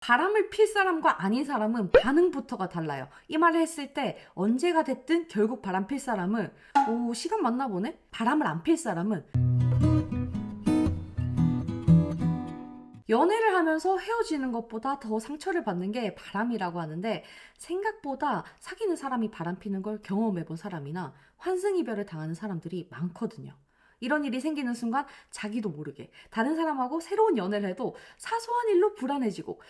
바람을 필 사람과 아닌 사람은 반응부터가 달라요. 이 말을 했을 때 언제가 됐든 결국 바람 필 사람은 오 시간 맞나 보네. 바람을 안 필 사람은 연애를 하면서 헤어지는 것보다 더 상처를 받는 게 바람이라고 하는데 생각보다 사귀는 사람이 바람 피는 걸 경험해 본 사람이나 환승이별을 당하는 사람들이 많거든요. 이런 일이 생기는 순간 자기도 모르게 다른 사람하고 새로운 연애를 해도 사소한 일로 불안해지고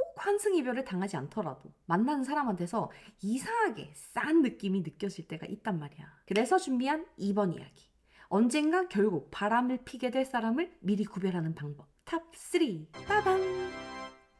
꼭 환승이별을 당하지 않더라도 만나는 사람한테서 이상하게 싼 느낌이 느껴질 때가 있단 말이야. 그래서 준비한 2번 이야기. 언젠가 결국 바람을 피게 될 사람을 미리 구별하는 방법. 탑 3. 빠밤.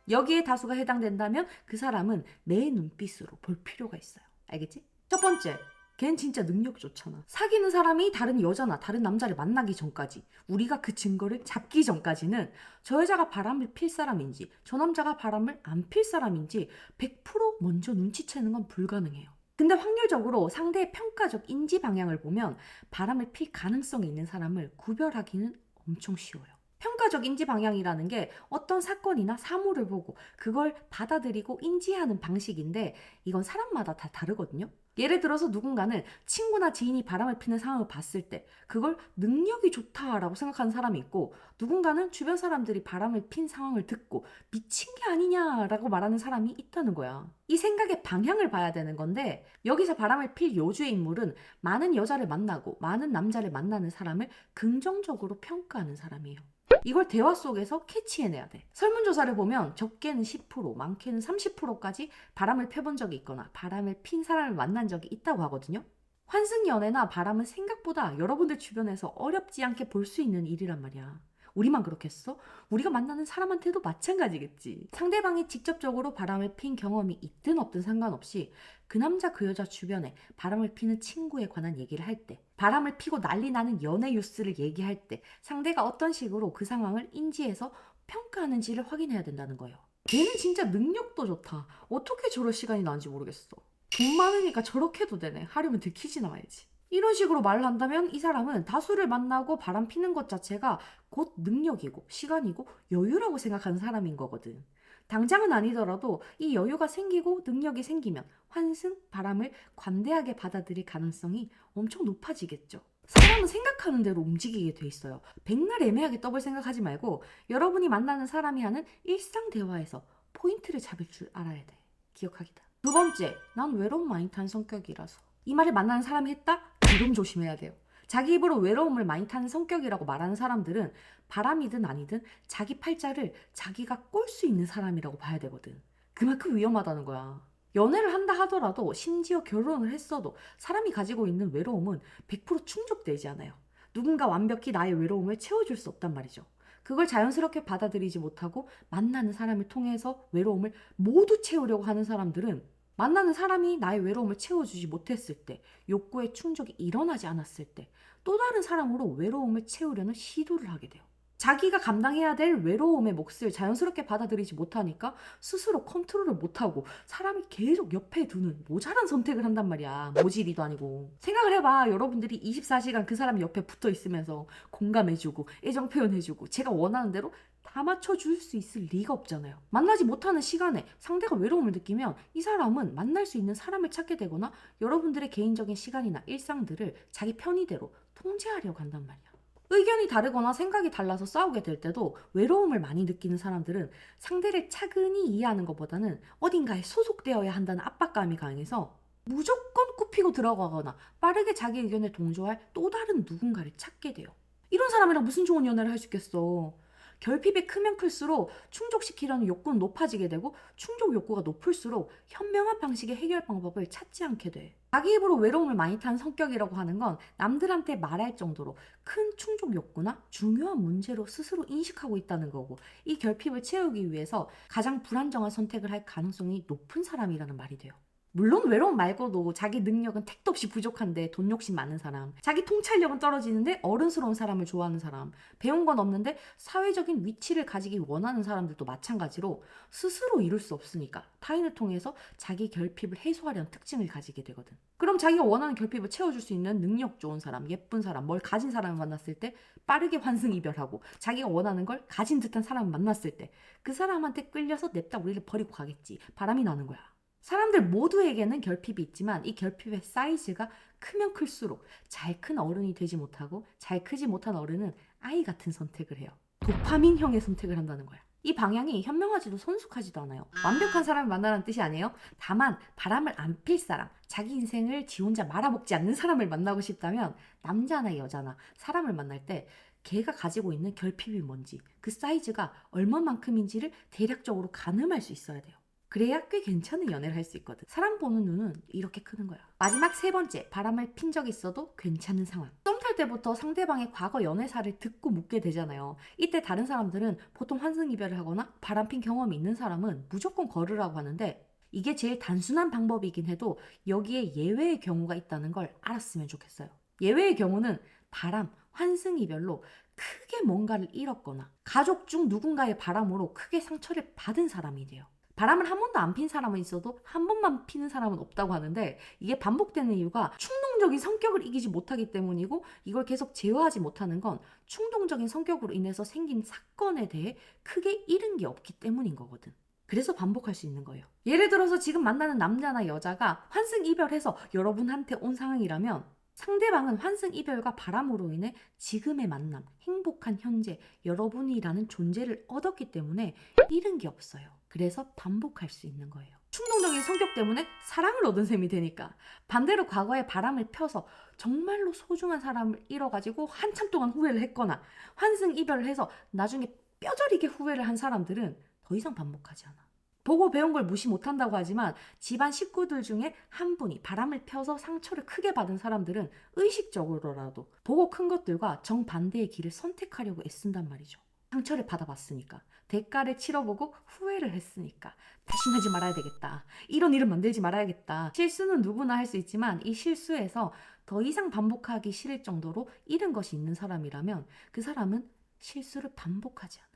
여기에 다수가 해당된다면 그 사람은 내 눈빛으로 볼 필요가 있어요. 알겠지? 첫 번째. 걘 진짜 능력 좋잖아. 사귀는 사람이 다른 여자나 다른 남자를 만나기 전까지, 우리가 그 증거를 잡기 전까지는 저 여자가 바람을 필 사람인지, 저 남자가 바람을 안 필 사람인지 100% 먼저 눈치채는 건 불가능해요. 근데 확률적으로 상대의 평가적 인지 방향을 보면 바람을 필 가능성이 있는 사람을 구별하기는 엄청 쉬워요. 평가적 인지 방향이라는 게 어떤 사건이나 사물을 보고 그걸 받아들이고 인지하는 방식인데 이건 사람마다 다 다르거든요. 예를 들어서 누군가는 친구나 지인이 바람을 피는 상황을 봤을 때 그걸 능력이 좋다라고 생각하는 사람이 있고 누군가는 주변 사람들이 바람을 핀 상황을 듣고 미친 게 아니냐라고 말하는 사람이 있다는 거야. 이 생각의 방향을 봐야 되는 건데 여기서 바람을 필 요주의 인물은 많은 여자를 만나고 많은 남자를 만나는 사람을 긍정적으로 평가하는 사람이에요. 이걸 대화 속에서 캐치해내야 돼. 설문조사를 보면 적게는 10%, 많게는 30%까지 바람을 펴본 적이 있거나 바람을 핀 사람을 만난 적이 있다고 하거든요. 환승 연애나 바람은 생각보다 여러분들 주변에서 어렵지 않게 볼 수 있는 일이란 말이야. 우리만 그렇겠어? 우리가 만나는 사람한테도 마찬가지겠지. 상대방이 직접적으로 바람을 핀 경험이 있든 없든 상관없이 그 남자 그 여자 주변에 바람을 피는 친구에 관한 얘기를 할 때, 바람을 피고 난리 나는 연애 뉴스를 얘기할 때 상대가 어떤 식으로 그 상황을 인지해서 평가하는지를 확인해야 된다는 거예요. 걔는 진짜 능력도 좋다. 어떻게 저럴 시간이 나는지 모르겠어. 돈 많으니까 저렇게도 되네. 하려면 들키지나 말지. 이런 식으로 말을 한다면 이 사람은 다수를 만나고 바람 피는 것 자체가 곧 능력이고 시간이고 여유라고 생각하는 사람인 거거든. 당장은 아니더라도 이 여유가 생기고 능력이 생기면 환승, 바람을 관대하게 받아들일 가능성이 엄청 높아지겠죠. 사람은 생각하는 대로 움직이게 돼 있어요. 백날 애매하게 떠볼 생각하지 말고 여러분이 만나는 사람이 하는 일상 대화에서 포인트를 잡을 줄 알아야 돼. 기억하기다. 두 번째, 난 외로움 많이 탄 성격이라서. 이 말을 만나는 사람이 했다? 지금 조심해야 돼요. 자기 입으로 외로움을 많이 타는 성격이라고 말하는 사람들은 바람이든 아니든 자기 팔자를 자기가 꼴 수 있는 사람이라고 봐야 되거든. 그만큼 위험하다는 거야. 연애를 한다 하더라도 심지어 결혼을 했어도 사람이 가지고 있는 외로움은 100% 충족되지 않아요. 누군가 완벽히 나의 외로움을 채워줄 수 없단 말이죠. 그걸 자연스럽게 받아들이지 못하고 만나는 사람을 통해서 외로움을 모두 채우려고 하는 사람들은 만나는 사람이 나의 외로움을 채워주지 못했을 때, 욕구의 충족이 일어나지 않았을 때, 또 다른 사람으로 외로움을 채우려는 시도를 하게 돼요. 자기가 감당해야 될 외로움의 몫을 자연스럽게 받아들이지 못하니까 스스로 컨트롤을 못하고 사람이 계속 옆에 두는 모자란 선택을 한단 말이야. 모질이도 아니고. 생각을 해봐. 여러분들이 24시간 그 사람 옆에 붙어 있으면서 공감해주고 애정 표현해주고 제가 원하는 대로 다 맞춰줄 수 있을 리가 없잖아요. 만나지 못하는 시간에 상대가 외로움을 느끼면 이 사람은 만날 수 있는 사람을 찾게 되거나 여러분들의 개인적인 시간이나 일상들을 자기 편의대로 통제하려고 한단 말이야. 의견이 다르거나 생각이 달라서 싸우게 될 때도 외로움을 많이 느끼는 사람들은 상대를 차근히 이해하는 것보다는 어딘가에 소속되어야 한다는 압박감이 강해서 무조건 굽히고 들어가거나 빠르게 자기 의견에 동조할 또 다른 누군가를 찾게 돼요. 이런 사람이랑 무슨 좋은 연애를 할 수 있겠어. 결핍이 크면 클수록 충족시키려는 욕구는 높아지게 되고 충족 욕구가 높을수록 현명한 방식의 해결 방법을 찾지 않게 돼. 자기 입으로 외로움을 많이 탄 성격이라고 하는 건 남들한테 말할 정도로 큰 충족 욕구나 중요한 문제로 스스로 인식하고 있다는 거고 이 결핍을 채우기 위해서 가장 불안정한 선택을 할 가능성이 높은 사람이라는 말이 돼요. 물론 외로움 말고도 자기 능력은 택도 없이 부족한데 돈 욕심 많은 사람, 자기 통찰력은 떨어지는데 어른스러운 사람을 좋아하는 사람, 배운 건 없는데 사회적인 위치를 가지기 원하는 사람들도 마찬가지로 스스로 이룰 수 없으니까 타인을 통해서 자기 결핍을 해소하려는 특징을 가지게 되거든. 그럼 자기가 원하는 결핍을 채워줄 수 있는 능력 좋은 사람, 예쁜 사람, 뭘 가진 사람을 만났을 때 빠르게 환승 이별하고 자기가 원하는 걸 가진 듯한 사람을 만났을 때 그 사람한테 끌려서 냅다 우리를 버리고 가겠지. 바람이 나는 거야. 사람들 모두에게는 결핍이 있지만 이 결핍의 사이즈가 크면 클수록 잘 큰 어른이 되지 못하고 잘 크지 못한 어른은 아이 같은 선택을 해요. 도파민형의 선택을 한다는 거야. 이 방향이 현명하지도 성숙하지도 않아요. 완벽한 사람을 만나라는 뜻이 아니에요. 다만 바람을 안 필 사람, 자기 인생을 지 혼자 말아먹지 않는 사람을 만나고 싶다면 남자나 여자나 사람을 만날 때 걔가 가지고 있는 결핍이 뭔지 그 사이즈가 얼마만큼인지를 대략적으로 가늠할 수 있어야 돼요. 그래야 꽤 괜찮은 연애를 할 수 있거든. 사람 보는 눈은 이렇게 크는 거야. 마지막 세 번째, 바람을 핀 적이 있어도 괜찮은 상황. 썸 탈 때부터 상대방의 과거 연애사를 듣고 묻게 되잖아요. 이때 다른 사람들은 보통 환승 이별을 하거나 바람 핀 경험이 있는 사람은 무조건 걸으라고 하는데 이게 제일 단순한 방법이긴 해도 여기에 예외의 경우가 있다는 걸 알았으면 좋겠어요. 예외의 경우는 바람, 환승 이별로 크게 뭔가를 잃었거나 가족 중 누군가의 바람으로 크게 상처를 받은 사람이 돼요. 바람을 한 번도 안 핀 사람은 있어도 한 번만 피는 사람은 없다고 하는데 이게 반복되는 이유가 충동적인 성격을 이기지 못하기 때문이고 이걸 계속 제어하지 못하는 건 충동적인 성격으로 인해서 생긴 사건에 대해 크게 잃은 게 없기 때문인 거거든. 그래서 반복할 수 있는 거예요. 예를 들어서 지금 만나는 남자나 여자가 환승 이별해서 여러분한테 온 상황이라면 상대방은 환승 이별과 바람으로 인해 지금의 만남, 행복한 현재, 여러분이라는 존재를 얻었기 때문에 잃은 게 없어요. 그래서 반복할 수 있는 거예요. 충동적인 성격 때문에 사랑을 얻은 셈이 되니까 반대로 과거에 바람을 펴서 정말로 소중한 사람을 잃어가지고 한참 동안 후회를 했거나 환승 이별을 해서 나중에 뼈저리게 후회를 한 사람들은 더 이상 반복하지 않아. 보고 배운 걸 무시 못한다고 하지만 집안 식구들 중에 한 분이 바람을 펴서 상처를 크게 받은 사람들은 의식적으로라도 보고 큰 것들과 정반대의 길을 선택하려고 애쓴단 말이죠. 상처를 받아봤으니까 대가를 치러보고 후회를 했으니까 다시 하지 말아야 되겠다. 이런 일은 만들지 말아야겠다. 실수는 누구나 할 수 있지만 이 실수에서 더 이상 반복하기 싫을 정도로 잃은 것이 있는 사람이라면 그 사람은 실수를 반복하지 않아요.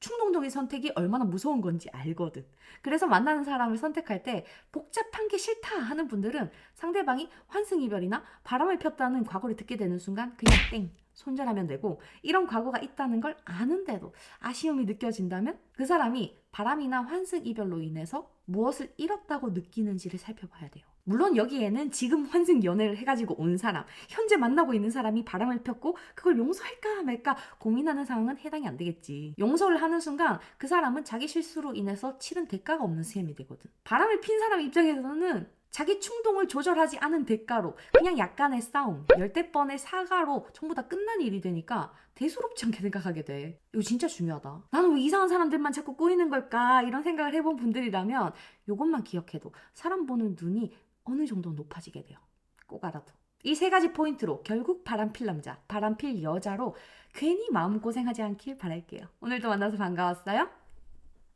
충동적인 선택이 얼마나 무서운 건지 알거든. 그래서 만나는 사람을 선택할 때 복잡한 게 싫다 하는 분들은 상대방이 환승이별이나 바람을 폈다는 과거를 듣게 되는 순간 그냥 땡 손절하면 되고 이런 과거가 있다는 걸 아는데도 아쉬움이 느껴진다면 그 사람이 바람이나 환승 이별로 인해서 무엇을 잃었다고 느끼는지를 살펴봐야 돼요. 물론 여기에는 지금 환승 연애를 해가지고 온 사람, 현재 만나고 있는 사람이 바람을 폈고 그걸 용서할까 말까 고민하는 상황은 해당이 안 되겠지. 용서를 하는 순간 그 사람은 자기 실수로 인해서 치른 대가가 없는 셈이 되거든. 바람을 핀 사람 입장에서는 자기 충동을 조절하지 않은 대가로 그냥 약간의 싸움, 열대 번의 사과로 전부 다 끝난 일이 되니까 대수롭지 않게 생각하게 돼. 이거 진짜 중요하다. 나는 왜 이상한 사람들만 자꾸 꼬이는 걸까? 이런 생각을 해본 분들이라면 이것만 기억해도 사람 보는 눈이 어느 정도 높아지게 돼요. 꼭 알아도. 이 세 가지 포인트로 결국 바람필 남자, 바람필 여자로 괜히 마음고생하지 않길 바랄게요. 오늘도 만나서 반가웠어요.